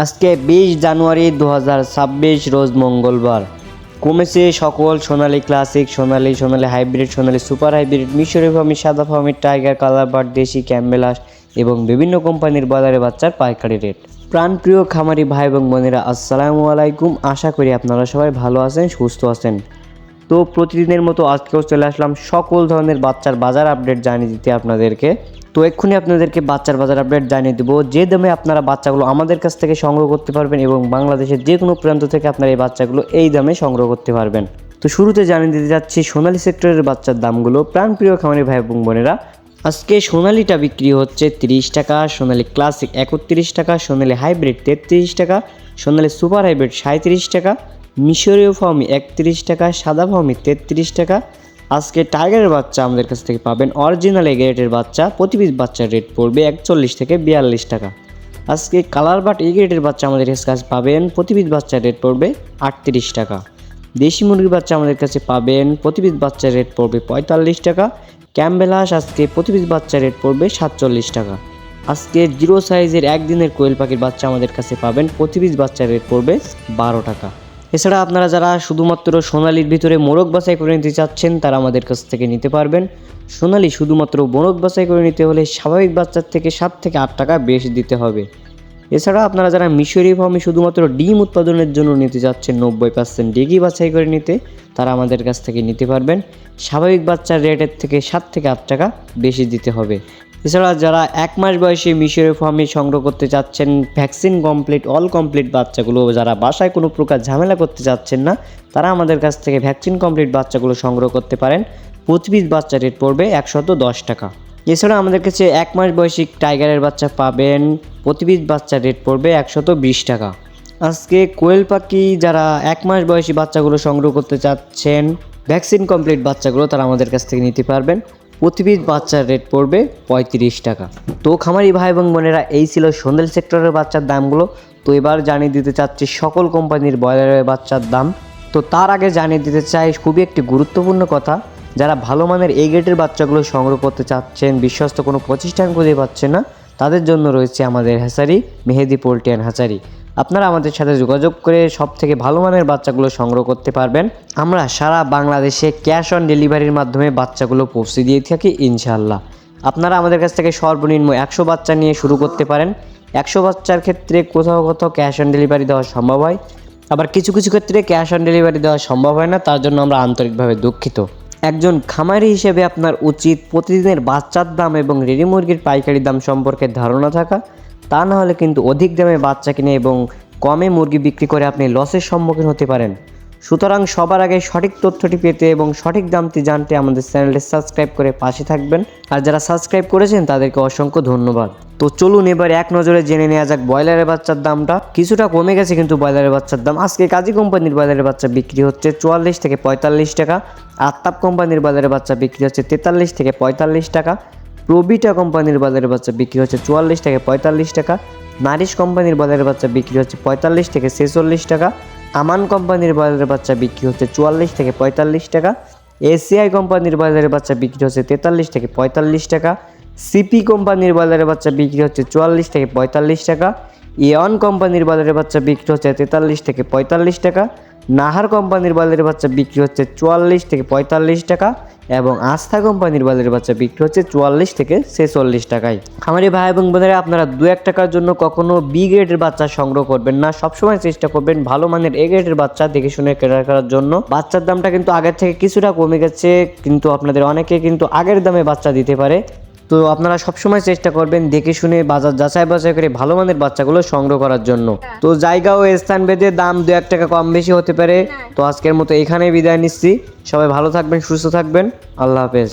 আজকে বিশ জানুয়ারি দু হাজার ছাব্বিশ, রোজ মঙ্গলবার। কমেছে সকল Sonali classic, Sonali Sonali hybrid, Sonali super hybrid, মিশরি ফার্মি সাদা ফার্মি টাইগার কালার বার্ড দেশি ক্যাম্বেলাস এবং বিভিন্ন কোম্পানির বাজারে বাচ্চার পাইকারি রেট। প্রাণপ্রিয় খামারি ভাই এবং বোনেরা, আসসালামু আলাইকুম। আশা করি আপনারা সবাই ভালো আছেন, সুস্থ আছেন। তো প্রতিদিনের মতো আজকেও চলে আসলাম সকল ধরনের বাচ্চার বাজার আপডেট জানিয়ে দিতে আপনাদেরকে। তো এক্ষুনি আপনাদেরকে বাচ্চার বাজার আপডেট জানিয়ে দেবো। যে দামে আপনারা বাচ্চাগুলো আমাদের কাছ থেকে সংগ্রহ করতে পারবেন এবং বাংলাদেশের যে কোনো প্রান্ত থেকে আপনারা এই বাচ্চাগুলো এই দামে সংগ্রহ করতে পারবেন। তো শুরুতে জানিয়ে দিতে যাচ্ছি, সোনালী সেক্টরের বাচ্চার দামগুলো। প্রাণপ্রিয় খামারি ভাই এবং বোনেরা, আজকে সোনালিটা বিক্রি হচ্ছে তিরিশ টাকা, সোনালি ক্লাসিক একত্রিশ টাকা, সোনালি হাইব্রিড তেত্রিশ টাকা, সোনালি সুপার হাইব্রিড সাঁত্রিশ টাকা মিশরীয় ফার্মি একত্রিশ টাকা, সাদা ফার্মি তেত্রিশ টাকা। আজকে টাইগারের বাচ্চা আমাদের কাছ থেকে পাবেন। অরিজিনাল এগ্রেটের বাচ্চা, প্রতি পিস বাচ্চার রেট পড়বে একচল্লিশ থেকে বিয়াল্লিশ টাকা। আজকে কালার বাট এগ্রেটের বাচ্চা আমাদের কাছে পাবেন, প্রতি পিস বাচ্চার রেট পড়বে আটত্রিশ টাকা। দেশি মুরগির বাচ্চা আমাদের কাছে পাবেন, প্রতি পিস বাচ্চার রেট পড়বে পঁয়তাল্লিশ টাকা। ক্যাম্বেলাস আজকে প্রতি পিস বাচ্চার রেট পড়বে সাতচল্লিশ টাকা। আজকে জিরো সাইজের একদিনের কোয়েল পাখির বাচ্চা আমাদের কাছে পাবেন, প্রতি পিস বাচ্চার রেট পড়বে বারো টাকা। এছাড়া আপনারা যারা শুধুমাত্র সোনালির ভিতরে মোরগ বাছাই করে নিতে চাচ্ছেন, তারা আমাদের কাছ থেকে নিতে পারবেন। সোনালি শুধুমাত্র মোরগ বাছাই করে নিতে হলে স্বাভাবিক বাচ্চার থেকে সাত থেকে আট টাকা বেশি দিতে হবে। এছাড়া আপনারা যারা মিশরি ফার্মে শুধুমাত্র ডিম উৎপাদনের জন্য নিতে যাচ্ছেন নব্বই পার্সেন্ট ডিগি বাছাই করে নিতে, তারা আমাদের কাছ থেকে নিতে পারবেন। স্বাভাবিক বাচ্চার রেটের থেকে সাত থেকে আট টাকা বেশি দিতে হবে। এছাড়া যারা এক মাস বয়সে মিশরি ফার্মে সংগ্রহ করতে চাচ্ছেন, ভ্যাকসিন কমপ্লিট, অল কমপ্লিট বাচ্চাগুলো, যারা বাসায় কোনো প্রকার ঝামেলা করতে চাচ্ছেন না, তারা আমাদের কাছ থেকে ভ্যাকসিন কমপ্লিট বাচ্চাগুলো সংগ্রহ করতে পারেন। পিস বাচ্চা রেট পড়বে একশত দশ টাকা। এছাড়া আমাদের কাছে এক মাস বয়সী টাইগারের বাচ্চা পাবেন প্রতি পিস বাচ্চার রেট পড়বে একশত বিশ টাকা। আজকে কোয়েল পাখি যারা এক মাস বয়সী বাচ্চাগুলো সংগ্রহ করতে চাচ্ছেন, ভ্যাকসিন কমপ্লিট বাচ্চাগুলো তারা আমাদের কাছ থেকে নিতে পারবেন। প্রতি বাচ্চার রেট পড়বে পঁয়ত্রিশ টাকা। তো খামারি ভাই এবং বোনেরা, এই ছিল সন্দেল সেক্টরের বাচ্চার দামগুলো। তো এবার জানিয়ে দিতে চাচ্ছি, সকল কোম্পানির ব্রয়লারের বাচ্চার দাম। তো তার আগে জানিয়ে দিতে চাই, খুবই একটি গুরুত্বপূর্ণ কথা, যারা ভালো মানের এই গ্রেডের বাচ্চাগুলো সংগ্রহ করতে চাচ্ছেন, বিশ্বস্ত কোনো প্রতিষ্ঠান খুঁজে পাচ্ছেন না, তাদের জন্য রয়েছে আমাদের hatchery Mehedi poultry and hatchery আপনারা আমাদের সাথে যোগাযোগ করে সব থেকে ভালো মানের বাচ্চাগুলো সংগ্রহ করতে পারবেন। আমরা সারা বাংলাদেশে ক্যাশ অন ডেলিভারির মাধ্যমে বাচ্চাগুলো পৌঁছে দিয়ে থাকি ইনশাল্লাহ আপনারা আমাদের কাছ থেকে সর্বনিম্ন একশো বাচ্চা নিয়ে শুরু করতে পারেন। একশো বাচ্চার ক্ষেত্রে কোথাও কোথাও ক্যাশ অন ডেলিভারি দেওয়া সম্ভব হয়। আবার কিছু কিছু ক্ষেত্রে ক্যাশ অন ডেলিভারি দেওয়া সম্ভব হয় না, তার জন্য আমরা আন্তরিকভাবে দুঃখিত। একজন খামারি হিসেবে আপনার উচিত প্রতিদিনের বাচ্চার দাম এবং রেডি মুরগির পাইকারি দাম সম্পর্কে ধারণা থাকা। তা না হলে কিন্তু অধিক দামে বাচ্চা কিনে এবং কমে মুরগি বিক্রি করে আপনি লসের সম্মুখীন হতে পারেন। সুতরাং সবার আগে সঠিক তথ্যটি পেতে এবং সঠিক দামটি জানতে আমাদের চ্যানেলটি সাবস্ক্রাইব করে পাশে থাকবেন। আর যারা সাবস্ক্রাইব করেছেন, তাদেরকে অসংখ্য ধন্যবাদ। তো চলুন এবার এক নজরে জেনে নেওয়া যাক ব্রয়লারের বাচ্চার দামটা। কিছুটা কমে গেছে কিন্তু ব্রয়লারের বাচ্চার দাম। আজকে কাজী কোম্পানির ব্রয়লারের বাচ্চা বিক্রি হচ্ছে চুয়াল্লিশ থেকে পঁয়তাল্লিশ টাকা। আত্তাপ কোম্পানির ব্রয়লারের বাচ্চা বিক্রি হচ্ছে তেতাল্লিশ থেকে পঁয়তাল্লিশ টাকা। প্রবিটা কোম্পানির বাজারের বাচ্চা বিক্রি হচ্ছে চুয়াল্লিশ থেকে পঁয়তাল্লিশ টাকা, নারিশ কোম্পানির বাজারের বাচ্চা বিক্রি হচ্ছে পঁয়তাল্লিশ থেকে ছেচল্লিশ টাকা, আমান কোম্পানির বাজারের বাচ্চা বিক্রি হচ্ছে চুয়াল্লিশ থেকে পঁয়তাল্লিশ টাকা, এসিআই কোম্পানির বাজারের বাচ্চা বিক্রি হচ্ছে তেতাল্লিশ থেকে পঁয়তাল্লিশ টাকা, সিপি কোম্পানির বাজারের বাচ্চা বিক্রি হচ্ছে চুয়াল্লিশ থেকে পঁয়তাল্লিশ টাকা ইয়ন কোম্পানির বাজারের বাচ্চা বিক্রি হচ্ছে তেতাল্লিশ থেকে পঁয়তাল্লিশ টাকা, নাহার কোম্পানির বাজারের বাচ্চা বিক্রি হচ্ছে চুয়াল্লিশ থেকে পঁয়তাল্লিশ টাকা এবং আস্থা কোম্পানির বাজারের বাচ্চা বিক্রি হচ্ছে চুয়াল্লিশ থেকে ছেচল্লিশ টাকায়। আমার ভাই এবং বোনেরা, আপনারা দু এক টাকার জন্য কখনো বি গ্রেডের বাচ্চা সংগ্রহ করবেন না। সবসময় চেষ্টা করবেন ভালো মানের এ গ্রেডের বাচ্চা দেখে শুনে কেনা করার জন্য। বাচ্চার দামটা কিন্তু আগের থেকে কিছুটা কমে গেছে, কিন্তু আপনাদের অনেকে কিন্তু আগের দামে বাচ্চা দিতে পারে। তো আপনারা সবসময় চেষ্টা করবেন দেখে শুনে বাজার যাচাই বাছাই করে ভালো মানের বাচ্চাগুলো সংগ্রহ করার জন্য। তো জায়গা ও স্থান ভেদে দাম দু এক টাকা কম বেশি হতে পারে। তো আজকের মতো এখানেই বিদায় নিচ্ছি। সবাই ভালো থাকবেন, সুস্থ থাকবেন। আল্লাহ হাফেজ।